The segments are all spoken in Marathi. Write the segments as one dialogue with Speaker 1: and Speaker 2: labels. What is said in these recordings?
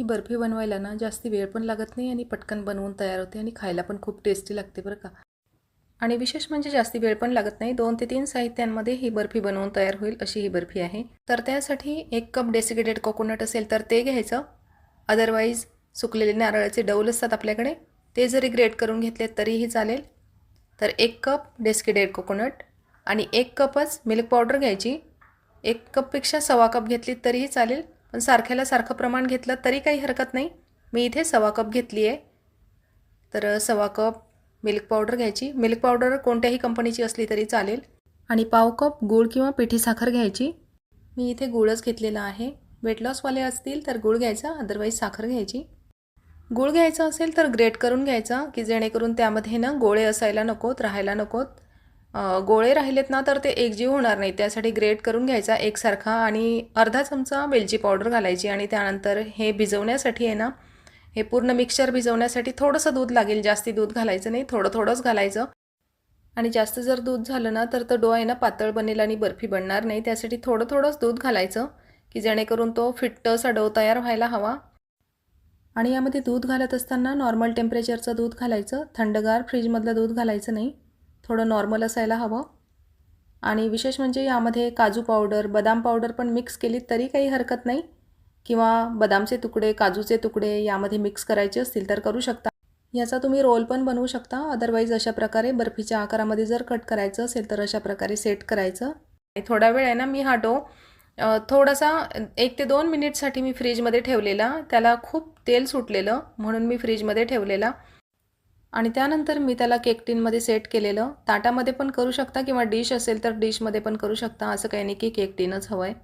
Speaker 1: ही बर्फी बनवायला ना जास्त वेळ पण लागत नाही आणि पटकन बनवून तयार होते आणि खायला पण खूप टेस्टी लागते बरं का. आणि विशेष म्हणजे जास्त वेळ पण लागत नाही. दोन ते तीन साहित्यांमध्ये ही बर्फी बनवून तयार होईल अशी ही बर्फी आहे. तर त्यासाठी एक कप डेसिकेटेड कोकोनट असेल तर ते घ्यायचं. अदरवाईज सुकलेले नारळाचे डौल असतात आपल्याकडे. ते जरी ग्रेट करून घेतले तरीही चालेल. तर एक कप डेस्किडेड कोकोनट आणि एक कपच मिल्क पावडर घ्यायची. एक कपपेक्षा सव्वा कप घेतली तरीही चालेल. पण सारख्याला सारखं प्रमाण घेतलं तरी काही हरकत नाही. मी इथे सवा कप घेतली आहे. तर सवा कप मिल्क पावडर घ्यायची. मिल्क पावडर कोणत्याही कंपनीची असली तरी चालेल. आणि पाव कप गूळ किंवा पिठी साखर घ्यायची. मी इथे गुळच घेतलेला आहे. वेट लॉसवाले असतील तर गूळ घ्यायचा अदरवाईज साखर घ्यायची. गूळ घ्यायचा असेल तर ग्रेट करून घ्यायचा की जेणेकरून त्यामध्ये ना गोळे असायला नकोत राहायला नकोत. गोळे राहिलेत ना तर ते एकजीव होणार नाही. त्यासाठी ग्रेट करून घ्यायचा एकसारखा आणि अर्धा चमचा वेलची पावडर घालायची आणि त्यानंतर हे भिजवण्यासाठी आहे ना हे पूर्ण मिक्सर भिजवण्यासाठी थोडंसं दूध लागेल. जास्ती दूध घालायचं नाही थोडं थोडंच घालायचं. आणि जास्त जर दूध झालं ना तर तो डो आहे ना पातळ बनेल आणि बर्फी बनणार नाही. त्यासाठी थोडं थोडंच दूध घालायचं की जेणेकरून तो फिट्टसा डो तयार व्हायला हवा. आणि यामध्ये दूध घालत असताना नॉर्मल टेम्परेचरचं दूध घालायचं. थंडगार फ्रीजमधलं दूध घालायचं नाही. थोडं नॉर्मल असायला हवं. आणि विशेष म्हणजे यामध्ये काजू पावडर बदाम पावडर पण मिक्स केली तरी काही हरकत नाही. किंवा बदामचे तुकडे काजूचे तुकडे यामध्ये मिक्स करायचे असतील तर करू शकता. याचा तुम्ही रोल पण बनवू शकता. अदरवाईज अशा प्रकारे बर्फीच्या आकारामध्ये जर कट करायचं असेल तर अशा प्रकारे सेट करायचं. थोडा वेळ आहे ना मी हा डो थोडासा एक ते दोन मिनिटसाठी मी फ्रीजमध्ये ठेवलेला. त्याला खूप तेल सुटलेलं म्हणून मी फ्रीजमध्ये ठेवलेला. आणि त्यानंतर मी त्याला केक टीनमध्ये सेट केलेलं. ताटामध्ये पण करू शकता किंवा डिश असेल तर डिशमध्ये पण करू शकता. असं काही नाही की केक टीनच हवं आहे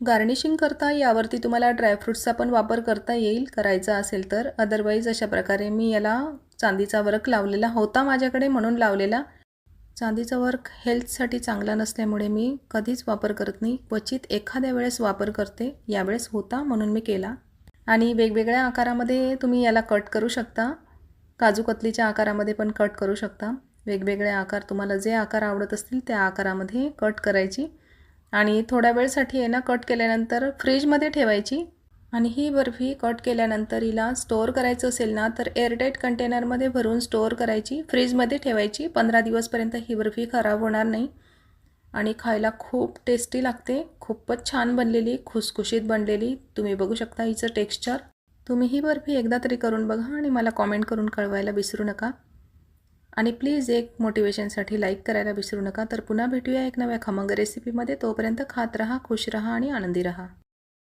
Speaker 1: गार्निशिंग करता यावरती तुम्हाला ड्रायफ्रूट्सचा पण वापर करता येईल. करायचा असेल तर. अदरवाईज अशा प्रकारे मी याला चांदीचा वर्क लावलेला होता माझ्याकडे म्हणून लावलेला. चांदीचा वर्क हेल्थसाठी चांगला नसल्यामुळे मी कधीच वापर करत नाही. क्वचित एखाद्या वेळेस वापर करते. यावेळेस होता म्हणून मी केला. आणि वेगवेगळ्या आकारामध्ये तुम्ही याला कट करू शकता. काजू कतलीच्या आकारामध्ये पण कट करू शकता. वेगवेगळे आकार तुम्हाला जे आकार आवडत असतील त्या आकारामध्ये कट करायची. आणि थोड्या वेळसाठी आहे ना कट केल्यानंतर फ्रीजमध्ये ठेवायची. आणि ही बर्फी कट केल्यानंतर हिला स्टोअर करायचं असेल ना तर एअरटाईट कंटेनरमध्ये भरून स्टोअर करायची. फ्रीजमध्ये ठेवायची. पंधरा दिवसपर्यंत ही बर्फी खराब होणार नाही. आणि खायला खूप टेस्टी लागते. खूपच छान बनलेली खुसखुशीत बनलेली. तुम्ही बघू शकता हिचं टेक्स्चर तुम्ही ही बर्फी एकदा तरी करून बघा आणि मला कॉमेंट करून कळवायला विसरू नका. आणि प्लीज एक मोटिवेशनसाठी लाईक करायला विसरू नका. तर पुन्हा भेटूया एक नव्या खमंग रेसिपीमध्ये तोपर्यंत खात रहा खुश रहा आणि आनंदी रहा.